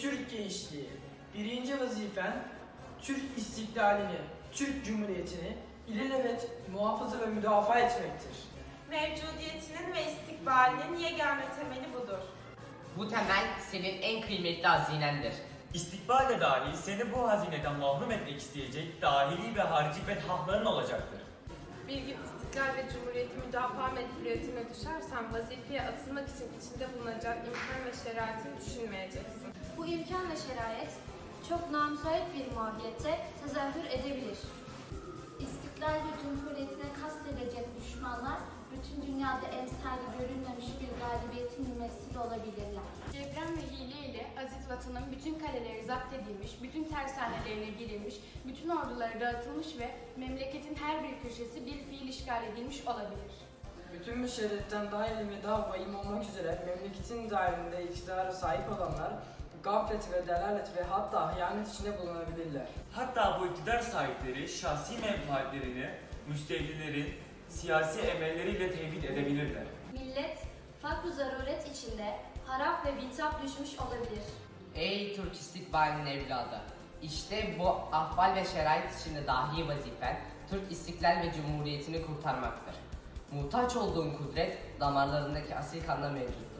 Türk gençliği! Birinci vazifen Türk istiklalini, Türk Cumhuriyeti'ni ilelebet muhafaza ve müdafaa etmektir. Mevcudiyetinin ve istikbalinin yegane temeli budur. Bu temel senin en kıymetli hazinendir. İstikbalde dahi seni bu hazineden mahrum etmek isteyecek dahili ve harici fethahların olacaktır. Bir gün istiklal ve cumhuriyeti müdafaa mecburiyetine düşersen vazifeye atılmak için içinde bulunacak imkan ve şeraitini düşünmeyeceksin. İmkan ve şerayet çok namüsait bir mahiyette tezahür edebilir. İstiklal ve cumhuriyetine kastedilecek düşmanlar bütün dünyada emsali görülmemiş bir galibiyetin mümessili olabilirler. Deprem ve hile ile aziz vatanın bütün kaleleri zapt edilmiş, bütün tersanelerine girilmiş, bütün orduları dağıtılmış ve memleketin her bir köşesi bir fiil işgal edilmiş olabilir. Bütün bu şerretten daha ilim ve daha vahim olmak üzere memleketin dahilinde iktidara sahip olanlar gaflet ve delalet ve hatta hıyanet içinde bulunabilirler. Hatta bu iktidar sahipleri şahsi menfaatlerini müstevlilerin siyasi emelleriyle tevhid edebilirler. Millet, fakr zaruret içinde harap ve bitap düşmüş olabilir. Ey Türk istikbalinin evladı! İşte bu ahval ve şerait içinde dahi vazifen Türk istiklal ve cumhuriyetini kurtarmaktır. Muhtaç olduğun kudret damarlarındaki asil kanla mevcuttur.